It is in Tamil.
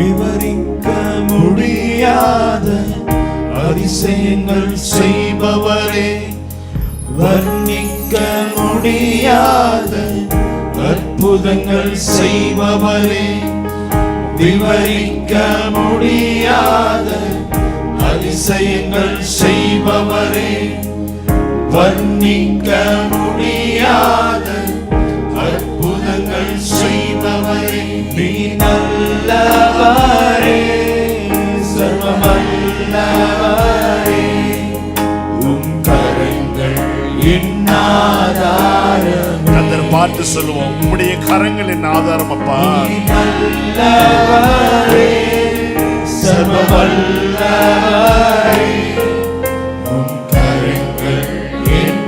விவரிக்க முடியாத அதிசயங்கள் செய்பவரே வர்ணிக்க முடியாத அற்புதங்கள் செய்பவரே விவரிக்க முடியாத அதிசயங்கள் செய்பவரே வர்ணிக்க முடியாத நல்லவரே பார்த்து சொல்லுவோம் உம்முடைய கரங்கள் என் ஆதாரம் அப்பா. நல்லவரே கரங்கள் என்